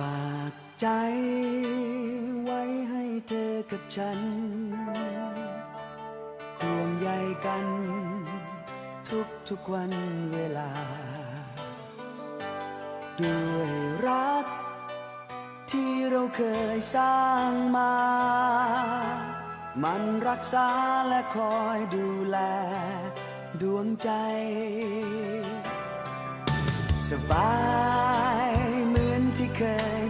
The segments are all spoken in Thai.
ฝากใจไว้ให้เธอกับฉันห่วงใยกัน ทุกทุกวันเวลา ด้วยรัก ที่เราเคยสร้างมา มันรักษาและคอยดูแล ดวงใจ สบายเหมือนที่เคย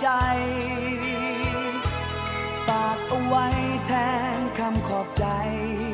ใจ ฝากเอาไว้แทนคำขอบใจจ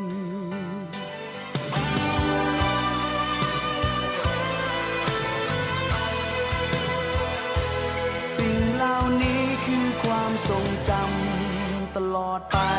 ลอดไป